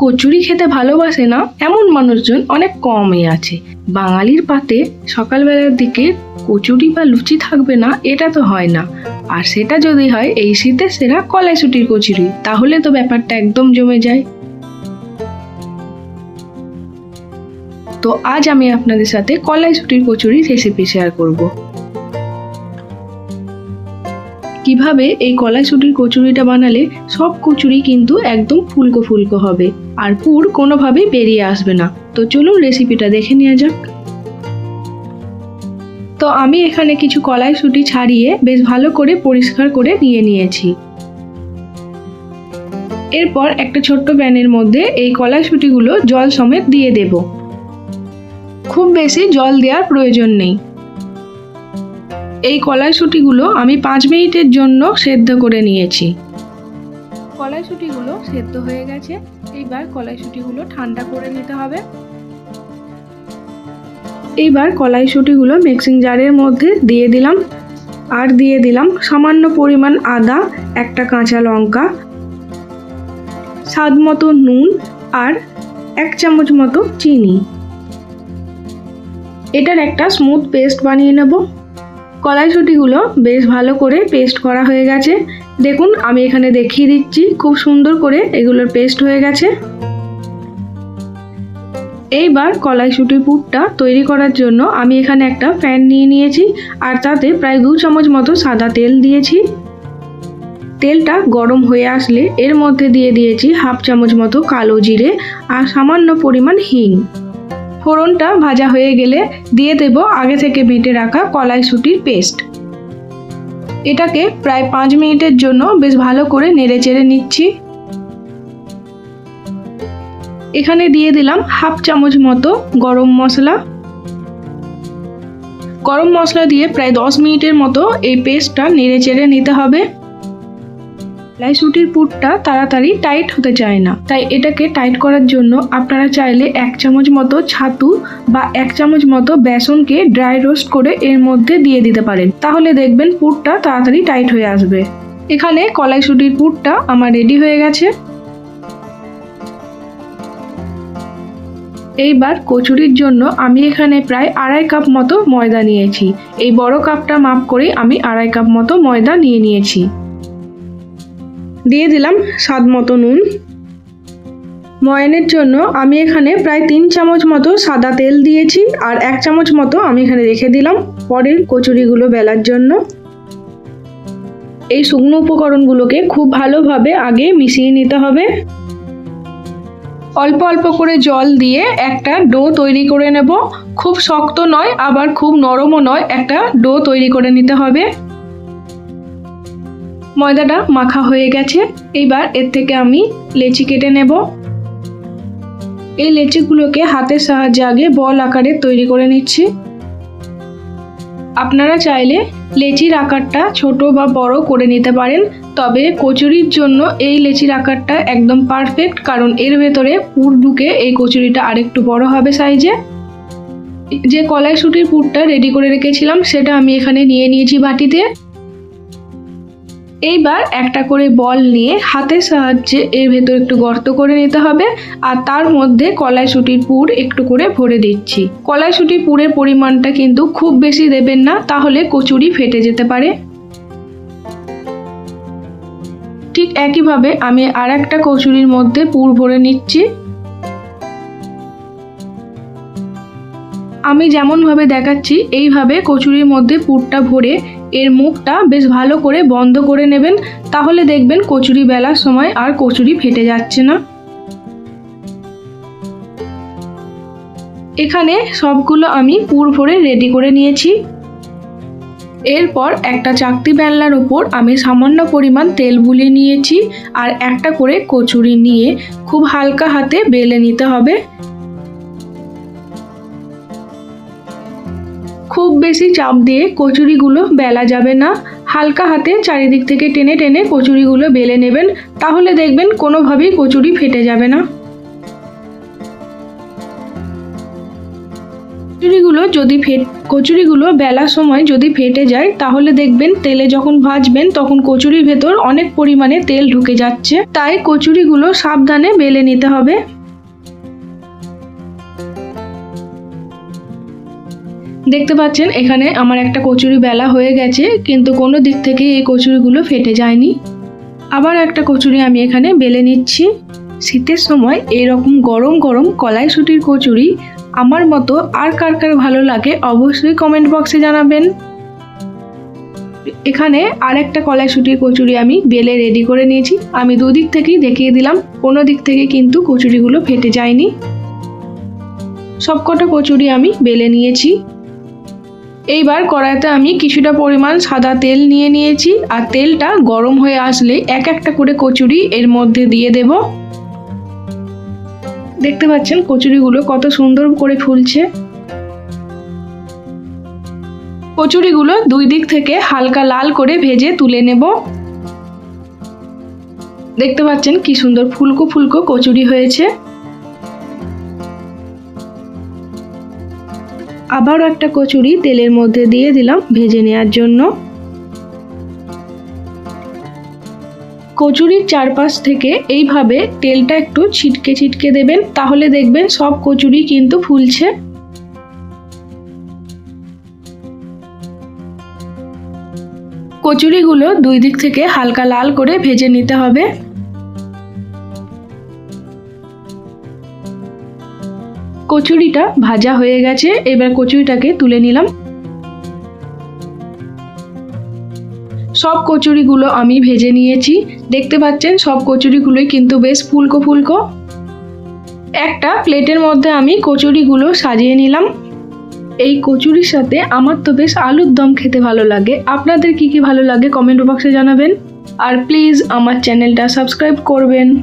কচুরি খেতে ভালোবাসে না, এমন মানুষজন অনেক কমই আছে। বাঙালির পাতে সকালবেলার দিকে কচুরি বা লুচি থাকবে না, এটা তো হয় না। আর সেটা যদি হয়, এই শীতের সেরা কলাইশুটির কচুরি, তাহলে তো ব্যাপারটা একদম জমে যায়। তো আজ আমি আপনাদের সাথে কলাইশুটির কচুরি রেসিপি শেয়ার করব। কীভাবে এই কলাইশুটির কচুরিটা বানালে সব কচুরি কিন্তু একদম ফুলকো ফুলকো হবে? আর পুর কোনোভাবেই বেরিয়ে আসবে না। তো চলুন রেসিপিটা দেখে নেওয়া যাক। তো আমি এখানে কিছু কলাইশুটি ছাড়িয়ে বেশ ভালো করে পরিষ্কার করে নিয়ে নিয়েছি। এরপর একটা ছোট্ট প্যানের মধ্যে এই কলাইশুটিগুলো জল সমেত দিয়ে দেব। খুব বেশি জল দেওয়ার প্রয়োজন নেই। এই কলাইশুটিগুলো আমি পাঁচ মিনিটের জন্য সেদ্ধ করে নিয়েছি। কলাইশুটিগুলো সেদ্ধ হয়ে গেছে। এইবার কলাইশুটিগুলো ঠান্ডা করে নিতে হবে। এইবার কলাইশুটিগুলো মিক্সিং জারের মধ্যে দিয়ে দিলাম। আর দিয়ে দিলাম সামান্য পরিমাণ আদা একটা কাঁচা লঙ্কা স্বাদ মতো নুন আর এক চামচ মতো চিনি। এটার একটা স্মুথ পেস্ট বানিয়ে নেব। কলাইশুটিগুলো বেশ ভালো করে পেস্ট করা হয়ে গেছে। দেখুন, আমি এখানে দেখিয়ে দিচ্ছি, খুব সুন্দর করে এগুলোর পেস্ট হয়ে গেছে। এইবার কলাইশুটির পুরটা তৈরি করার জন্য আমি এখানে একটা ফ্যান নিয়ে নিয়েছি, আর তাতে প্রায় দু চামচ মতো সাদা তেল দিয়েছি। তেলটা গরম হয়ে আসলে এর মধ্যে দিয়ে দিয়েছি হাফ চামচ মতো কালো জিরে আর সামান্য পরিমাণ হিং। ফোড়নটা ভাজা হয়ে গেলে দিয়ে দেব আগে থেকে বেটে রাখা কলাইশুটির পেস্ট। এটাকে প্রায় পাঁচ মিনিটের জন্য বেশ ভালো করে নেড়ে চেড়ে নিচ্ছি। এখানে দিয়ে দিলাম হাফ চামচ মতো গরম মশলা। গরম মশলা দিয়ে প্রায় দশ মিনিটের মতো এই পেস্টটা নেড়ে চেড়ে নিতে হবে। কলাইশুটির পুরটা তাড়াতাড়ি টাইট হতে চায় না। তাই এটাকে টাইট করার জন্য আপনারা চাইলে এক চামচ মতো ছাতু বা এক চামচ মতো বেসনকে ড্রাই রোস্ট করে এর মধ্যে দিয়ে দিতে পারেন। তাহলে দেখবেন পুরটা তাড়াতাড়ি টাইট হয়ে আসবে। এখানে কলাইশুটির পুরটা আমার রেডি হয়ে গেছে। এইবার কচুরির জন্য আমি এখানে প্রায় আড়াই কাপ মতো ময়দা নিয়েছি। এই বড় কাপটা মাপ করে আমি আড়াই কাপ মতো ময়দা নিয়ে নিয়েছি। দিয়ে দিলাম স্বাদ মতো নুন। ময়নের জন্য আমি এখানে প্রায় তিন চামচ মতো সাদা তেল দিয়েছি আর এক চামচ মতো আমি এখানে রেখে দিলাম পরের কচুরিগুলো বেলার জন্য। এই শুকনো উপকরণগুলোকে খুব ভালোভাবে আগে মিশিয়ে নিতে হবে। অল্প অল্প করে জল দিয়ে একটা ডো তৈরি করে নেব। খুব শক্ত নয়, আবার খুব নরমও নয়, একটা ডো তৈরি করে নিতে হবে। ময়দাটা মাখা হয়ে গেছে। এইবার এর থেকে আমি লেচি কেটে নেব। এই লেচিগুলোকে হাতের সাহায্যে আগে বল আকারে তৈরি করে নিচ্ছি। আপনারা চাইলে লেচির আকারটা ছোট বা বড় করে নিতে পারেন, তবে কচুরির জন্য এই লেচির আকারটা একদম পারফেক্ট, কারণ এর ভেতরে পুর ঢুকে এই কচুরিটা আরেকটু বড় হবে সাইজে। যে কলাইশুটির পুরটা রেডি করে রেখেছিলাম, সেটা আমি এখানে নিয়ে নিয়েছি বাটিতে। এইবার একটা করে বল নিয়ে হাতের সাহায্যে এর ভেতর একটু গর্ত করে নিতে হবে আর তার মধ্যে কলাইশুটির পুর একটু করে ভরে দিচ্ছি। কলাইশুটির পুরের পরিমাণটা কিন্তু খুব বেশি দেবেন না, তাহলে কচুরি ফেটে যেতে পারে। ঠিক একইভাবে আমি আর একটা কচুরির মধ্যে পুর ভরে নিচ্ছি। আমি যেমনভাবে দেখাচ্ছি, এইভাবে কচুরির মধ্যে পুরটা ভরে এর মুখটা বেশ ভালো করে বন্ধ করে নেবেন, তাহলে দেখবেন কচুরি বেলার সময় আর কচুরি ফেটে যাচ্ছে না। এখানে সবগুলো আমি পুর ভরে রেডি করে নিয়েছি। এরপর একটা চাকতি বেলনার উপর আমি সামান্য পরিমাণ তেল বুলিয়ে নিয়েছি, আর একটা করে কচুরি নিয়ে খুব হালকা হাতে বেলে নিতে হবে। খুব বেশি চাপ দিয়ে কচুরিগুলো বেলা যাবে না। হালকা হাতে চারিদিক থেকে টেনে টেনে কচুরিগুলো বেলে নেবেন, তাহলে দেখবেন কোনোভাবেই কচুরি ফেটে যাবে না। কচুরিগুলো যদি ফেট, কচুরিগুলো বেলার সময় যদি ফেটে যায়, তাহলে দেখবেন তেলে যখন ভাজবেন, তখন কচুরির ভেতর অনেক পরিমাণে তেল ঢুকে যাচ্ছে। তাই কচুরিগুলো সাবধানে বেলে নিতে হবে। দেখতে পাচ্ছেন, এখানে আমার একটা কচুরি বেলা হয়ে গেছে, কিন্তু কোনো দিক থেকে এই কচুরিগুলো ফেটে যায়নি। আবার একটা কচুরি আমি এখানে বেলে নিচ্ছি। শীতের সময় এরকম গরম গরম কলাইশুটির কচুরি আমার মতো আর কার কার ভালো লাগে অবশ্যই কমেন্ট বক্সে জানাবেন। এখানে আর একটা কলাইশুটির কচুরি আমি বেলে রেডি করে নিয়েছি। আমি দুদিক থেকেই দেখিয়ে দিলাম, কোনো দিক থেকে কিন্তু কচুরিগুলো ফেটে যায়নি। সবকটা কচুরি আমি বেলে নিয়েছি। এইবার কড়াইতে আমি কিছুটা পরিমাণ সাদা তেল নিয়ে নিয়েছি আর তেলটা গরম হয়ে আসলে এক একটা করে কচুরি এর মধ্যে দিয়ে দেব। দেখতে পাচ্ছেন কচুরিগুলো কত সুন্দর করে ফুলছে। কচুরিগুলো দুই দিক থেকে হালকা লাল করে ভেজে তুলে নেব। দেখতে পাচ্ছেন কি সুন্দর ফুলকো ফুলকো কচুরি হয়েছে। আবারও একটা কচুরি তেলের মধ্যে দিয়ে দিলাম ভেজে নেওয়ার জন্য। কচুরির চারপাশ থেকে এইভাবে তেলটা একটু ছিটকে ছিটকে দেবেন, তাহলে দেখবেন সব কচুরি কিন্তু ফুলছে। কচুরিগুলো দুই দিক থেকে হালকা লাল করে ভেজে নিতে হবে। কচুরিটা ভাজা হয়ে গেছে, এবার কচুরিটাকে তুলে নিলাম। সব কচুরিগুলো আমি ভেজে নিয়েছি। দেখতে পাচ্ছেন, সব কচুরিগুলোই কিন্তু বেশ ফুলকো ফুলকো। একটা প্লেটের মধ্যে আমি কচুরিগুলো সাজিয়ে নিলাম। এই কচুরির সাথে আমার তো বেশ আলুর দম খেতে ভালো লাগে। আপনাদের কি কি ভালো লাগে কমেন্ট বক্সে জানাবেন। আর প্লিজ আমার চ্যানেলটা সাবস্ক্রাইব করবেন।